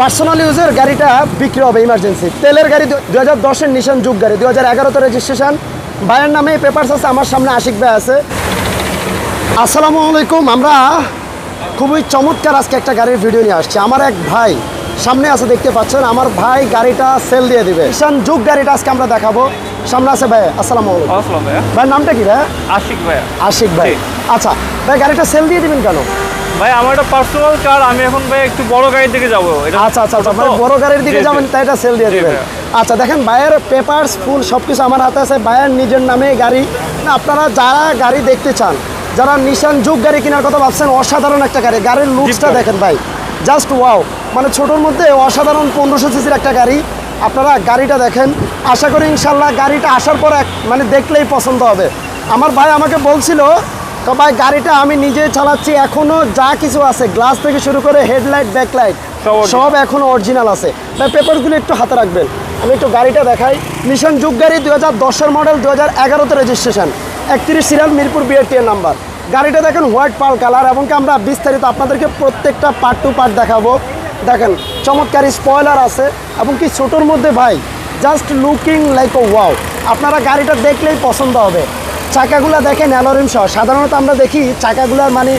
Personal ইউজের গাড়িটা বিক্রি হবে ইমার্জেন্সি তেলের গাড়ি দু হাজার দশের নিশান যুগ গাড়ি দু হাজার এগারোতে রেজিস্ট্রেশন ভাইয়ের নামে পেপারস আছে আমার সামনে আশিক ভাই আছে। আসসালামু আলাইকুম আমরা খুবই চমৎকার আজকে একটা গাড়ির ভিডিও নিয়ে আসছি। আমার এক ভাই সামনে আছে দেখতে পাচ্ছেন আমার ভাই গাড়িটা সেল দিয়ে দিবে। নিশান যুগ গাড়িটা আজকে আমরা দেখাবো। সামনে আছে ভাই আসসালামু আলাইকুম। ভাইয়া নামটা কি ভাই? আশিক ভাই আশিক ভাই। আচ্ছা ভাই গাড়িটা সেল দিয়ে দিবেন কেন? ভাই আমার একটা পার্সোনাল কার আমি এখন ভাই একটু বড় গাড়ির দিকে যাব। আচ্ছা আচ্ছা আচ্ছা মানে বড় গাড়ির দিকে। যাবেন তাই এটা সেল দিয়ে দেবেন। আচ্ছা দেখেন বায়ের পেপারস ফুল সব কিছু আমার হাতে আছে। বায়ের নিজের নামে গাড়ি। আপনারা যারা গাড়ি দেখতে চান যারা নিশান যুগ গাড়ি কেনার কথা ভাবছেন অসাধারণ একটা গাড়ি। গাড়ির লুকসটা দেখেন ভাই। জাস্ট ওয়াও মানে ছোটোর মধ্যে অসাধারণ পনেরোশো সিসির একটা গাড়ি। আপনারা গাড়িটা দেখেন। আশা করি ইনশাল্লাহ গাড়িটা আসার পর এক মানে দেখলেই পছন্দ হবে। আমার ভাই আমাকে বলছিল তো ভাই গাড়িটা আমি নিজে চালাচ্ছি এখনও যা কিছু আছে গ্লাস থেকে শুরু করে হেডলাইট ব্যাকলাইট সব এখনও অরিজিনাল আছে। ভাই পেপারগুলো একটু হাতে রাখবেন। আমি একটু গাড়িটা দেখাই। নিশান যুগ গাড়ি দু হাজার দশের মডেল দু হাজার এগারোতে রেজিস্ট্রেশন একত্রিশ সিরিয়াল মিরপুর বিআরটি এর নাম্বার গাড়িটা দেখেন হোয়াইট পাল কালার এবং কি আমরা বিস্তারিত আপনাদেরকে প্রত্যেকটা পার্ট টু পার্ট দেখাবো। দেখেন চমৎকার স্পয়লার আছে এবং কি ছোটোর মধ্যে ভাই জাস্ট লুকিং লাইক ও ওয়াও আপনারা গাড়িটা দেখলেই পছন্দ হবে। চাকাগুলো দেখেন অ্যালোরিম সহ। সাধারণত আমরা দেখি চাকাগুলোর মানে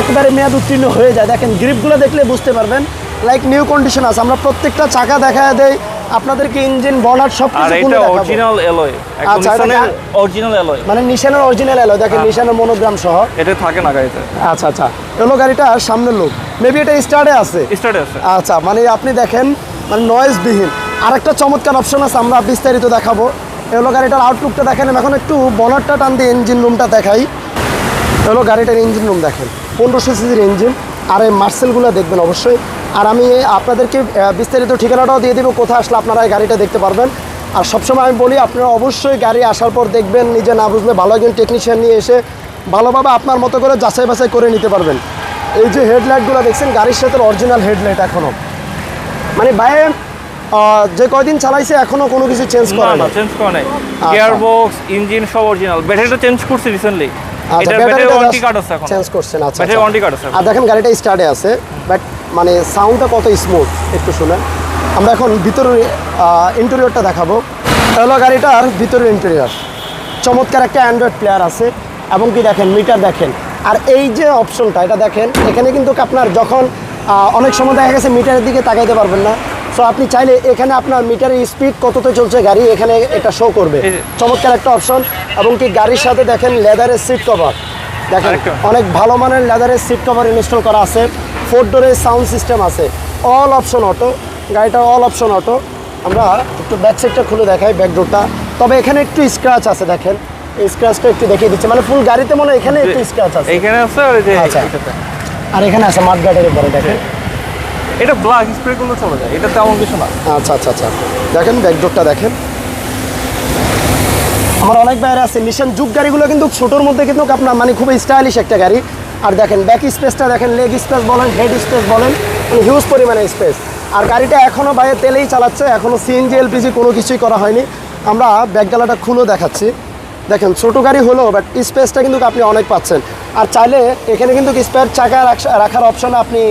একবারে মেয়াদ উত্তীর্ণ হয়ে যায়। দেখেন গ্রিপগুলো দেখলে বুঝতে পারবেন লাইক নিউ কন্ডিশন আছে। আমরা প্রত্যেকটা চাকা দেখা দেই আপনাদেরকে ইঞ্জিন বনার সব কিছু খুলে এটা দেখাবো। অরিজিনাল এলয় আচ্ছা, নিশানের অরিজিনাল এলয় মানে নিশানের অরিজিনাল দেখেন হ্যাঁ। নিশানের মনোগ্রাম সহ। এটা থাকে না গাড়িতে। আচ্ছা আচ্ছা। এলো গাড়িটা সামনের লোক মেবি এটা স্টার্টে আছে। স্টার্টে আছে। আচ্ছা মানে আপনি দেখেন মানে নয়েজবিহীন আরেকটা চমৎকার অপশন আছে আমরা বিস্তারিত দেখাবো। এগুলো গাড়িটার আউটলুকটা দেখেন এখন একটু বনারটা টান দিয়ে ইঞ্জিন রুমটা দেখাই। এগুলো গাড়িটার ইঞ্জিন রুম দেখেন পনেরোশো সিসির ইঞ্জিন আর এই মার্সেলগুলো দেখবেন অবশ্যই। আর আমি আপনাদেরকে বিস্তারিত ঠিকানাটাও দিয়ে দেবো, কোথায় আসলে আপনারা এই গাড়িটা দেখতে পারবেন। আর সবসময় আমি বলি, আপনারা অবশ্যই গাড়ি আসার পর দেখবেন, নিজে না বুঝলে ভালো একজন টেকনিশিয়ান নিয়ে এসে ভালোভাবে আপনার মতো করে যাচাই বাছাই করে নিতে পারবেন। এই যে হেডলাইটগুলো দেখছেন, গাড়ির সাথে অরিজিনাল হেডলাইট এখনও মানে বাইরে যে কয়দিন চালাইছে এখনও কোনো কিছু চেঞ্জ করে না চেঞ্জ করে নাই। আচ্ছা। গিয়ার বক্স ইঞ্জিন সব অরিজিনাল ব্যাটারিটা চেঞ্জ করছি রিসেন্টলি আচ্ছা এটা ব্যাটারি ওয়ারেন্টি কার্ড আছে এখন। চেঞ্জ করছেন আচ্ছা ব্যাটারি আচ্ছা। ওয়ারেন্টি কার্ড আছে আর দেখেন গাড়িটা স্টার্টে আছে বাট মানে সাউন্ডটা কত স্মুথ একটু শুনেন। আমরা এখন ভিতরের ইন্টেরিয়রটা দেখাবো। হলো গাড়িটার ভিতরের ইন্টেরিয়র চমৎকার একটা অ্যান্ড্রয়েড প্লেয়ার আছে এবং কি দেখেন মিটার দেখেন। আর এই যে অপশনটা এটা দেখেন এখানে কিন্তু আপনার যখন অনেক সময় দেখা গেছে মিটারের দিকে তাকাইতে পারবেন না। সো আপনি চাইলে এখানে আপনার মিটারের স্পিড কততে চলছে গাড়ি এখানে এটা শো করবে। চমৎকার একটা অপশন এবং কি গাড়ির সাথে দেখেন লেদারের সিট কভার দেখেন অনেক ভালো মানের লেদারের সিট কভার ইনস্টল করা আছে। ফোর ডোরের সাউন্ড সিস্টেম আছে। অল অপশন অটো গাড়িটা অল অপশন অটো আমরা একটু ব্যাক সাইডটা খুলে দেখাই ব্যাক ডোরটা তবে এখানে একটু স্ক্র্যাচ আছে দেখেন। এই স্ক্র্যাচটা একটু দেখিয়ে দিচ্ছে। মানে ফুল গাড়িতে মনে হয় এখানে একটু স্ক্র্যাচ আছে। এইখানে আছে আচ্ছা। আর এখানে আছে মাঠ গার্ডের উপরে দেখেন। এটা ব্ল্যাক স্প্রে চলে যায়, এটা তেমন কিছু না। আচ্ছা আচ্ছা আচ্ছা। দেখেন ব্যাকডোরটা দেখেন। আমার অনেক বাইরে আছে নিশান যুগ গাড়িগুলো কিন্তু ছোটোর মধ্যে কিন্তু আপনার মানে খুবই স্টাইলিশ একটা গাড়ি। আর দেখেন ব্যাক স্পেসটা দেখেন লেগ স্পেস বলেন হেড স্পেস বলেন মানে হিউজ পরিমাণে স্পেস আর গাড়িটা এখনও বাইরে তেলেই চালাচ্ছে এখনও সিএনজি এলপিজি কোনো কিছুই করা হয়নি। আমরা ব্যাকগালাটা খুলে দেখাচ্ছি। দেখেন, ছোটো গাড়ি হলো বাট স্পেসটা কিন্তু আপনি অনেক পাচ্ছেন। আর চাইলে এখানে কিন্তু স্পেয়ার চাকা রাখ- রাখার অপশন আপনি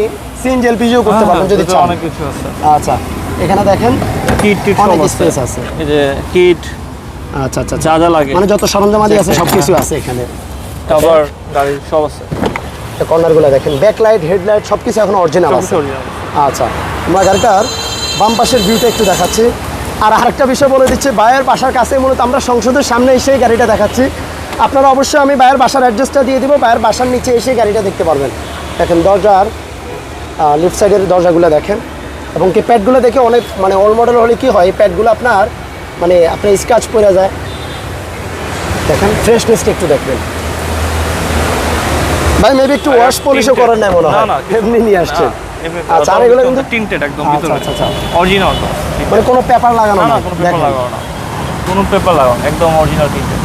সিএনজি এলপিজিও করতে হ্যাঁ, পারবেন যদি চান। অনেক কিছু আছে। আচ্ছা এখানে দেখেন কিট টিট অনেক আছে। স্পেস আছে। এই যে কিট আচ্ছা আচ্ছা আচ্ছা। যা যা লাগে। মানে যত সরঞ্জামাদি আছে সব কিছু আছে এখানে। কভার গাড়ির সব আছে। কর্নারগুলো দেখেন ব্যাকলাইট হেডলাইট সব কিছু এখন অরিজিনাল আছে। আচ্ছা আমরা গাড়িটার বাম পাশের ভিউটা একটু দেখাচ্ছি। আর আরেকটা বিষয় বলে দিচ্ছি বায়ের বাসার কাছে মূলত আমরা সংসদের সামনে এসে গাড়িটা দেখাচ্ছি। আপনারা অবশ্যই আমি বায়ের বাসার অ্যাড্রেসটা দিয়ে দিব বায়ের বাসার নিচে এসে গাড়িটা দেখতে পারবেন। দেখেন দরজার লিফট সাইডের দরজাগুলো দেখেন। এবং কি প্যাডগুলো দেখে অনেক মানে ওল্ড মডেল হলে কি হয় প্যাডগুলো আপনার মানে আপনার স্কাচ পড়ে যায়। দেখেন ফ্রেশনেসটা একটু দেখবেন। ভাই মেবি একটু ওয়াশ পলিশও tinted। করেন না মনে হয়। এমনি নিয়ে আসছে আচ্ছা আর এগুলো কিন্তু টিন্টেড একদম আচ্ছা, ভিতরে আচ্ছা, আচ্ছা। অরিজিনাল মানে কোনো পেপার লাগানো না কোনো পেপার লাগানো না। কোনো পেপার লাগানো একদম অরিজিনাল টিন্টেড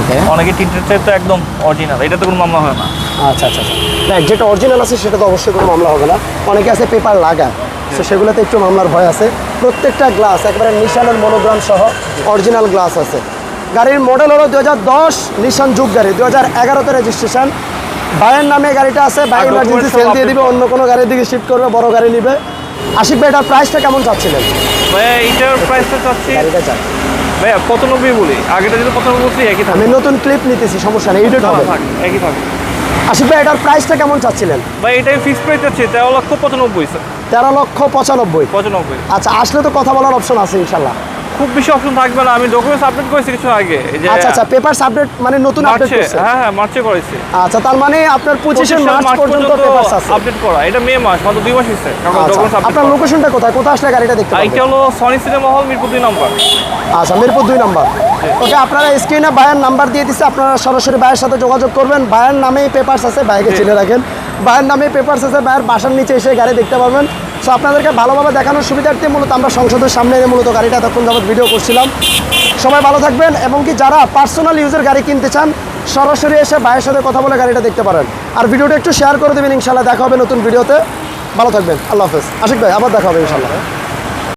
ওকে অনেকে টিন্টেড চাই তো একদম অরিজিনাল এটাতে কোনো মামলা হয় না। আচ্ছা আচ্ছা আচ্ছা। না যেটা অরিজিনাল আছে সেটা তো অবশ্যই কোনো মামলা হবে না। অনেকে আছে পেপার লাগায় তো সেগুলোতে একটু মামলার ভয় আছে। প্রত্যেকটা গ্লাস একবারে নিশানের মনোগ্রাম সহ অরিজিনাল গ্লাস আছে। গাড়ির মডেল হলো দু হাজার দশ নিশান যুগ গাড়ি দু হাজার এগারোতে রেজিস্ট্রেশন ভাইয়ের নামে গাড়িটা আছে ভাই ইমার্জেন্সি সেল দিয়ে দিবে অন্য কোনো গাড়ির দিকে শিফট করবে বড় গাড়ি নিবে। আশিক ভাই এটার প্রাইসটা কেমন চাচ্ছিলেন? ভাইয়া এইটার প্রাইসটা চাচ্ছি গাড়িটা চাই। ভাইয়া পঁচানব্বই বলি। আগেটা যদি পঁচানব্বই একই থাকে আমি নতুন ক্লিপ নিতেছি সমস্যা নেই এডিট হবে। একই থাকবে। আশিক ভাই এটার প্রাইসটা কেমন চাচ্ছিলেন? ভাই এটাই ফিক্স প্রাইস যাচ্ছে তেরো লক্ষ পঁচানব্বই। তেরো লক্ষ পঁচানব্বই। পঁচানব্বই। আচ্ছা আসলে তো কথা বলার অপশন আছে ইনশাল্লাহ। খুব বেশি অপশন থাকবে না। আমি ডকুমেন্টস আপডেট করেছি কিছু আগে। এই যে আচ্ছা আচ্ছা পেপারস আপডেট মানে নতুন আপডেট করছে? হ্যাঁ হ্যাঁ মার্চে করেছি। আচ্ছা তার মানে আপনার পঁচিশে মার্চ পর্যন্ত পেপারস আছে। আপডেট করা। এটা মে মাস মাত্র দুই মাস কারণ আচ্ছা আপনার লোকেশনটা কোথায়? কোথায় আসলে গাড়িটা দেখতে এইটা পাবেন হলো সনি সিনেমা হল মিরপুর দুই নম্বর। আচ্ছা মিরপুর দুই নাম্বার। ওকে আপনারা স্ক্রিনে বায়ার নাম্বার দিয়ে দিচ্ছে আপনারা সরাসরি বায়ের সাথে যোগাযোগ করবেন। বায়ার নামেই পেপারস আছে বাইকে। চিনে রাখেন। বায়ের নামেই পেপারস আছে বায়ের বাসার নিচে এসে গাড়ি দেখতে পারবেন। সো আপনাদেরকে ভালোভাবে দেখানোর সুবিধার্থে মূলত আমরা সংসদের সামনে এনে মূলত গাড়িটা এতক্ষণ যাবত ভিডিও করছিলাম। সবাই ভালো থাকবেন এবং কি যারা পার্সোনাল ইউজের গাড়ি কিনতে চান, সরাসরি এসে ভাইয়ের সাথে কথা বলে গাড়িটা দেখতে পারেন। আর ভিডিওটা একটু শেয়ার করে দেবেন ইনশাল্লাহ দেখা হবে নতুন ভিডিওতে। ভালো থাকবেন। আল্লাহ হাফেজ। আশিক ভাই, আবার দেখা হবে ইনশাল্লাহ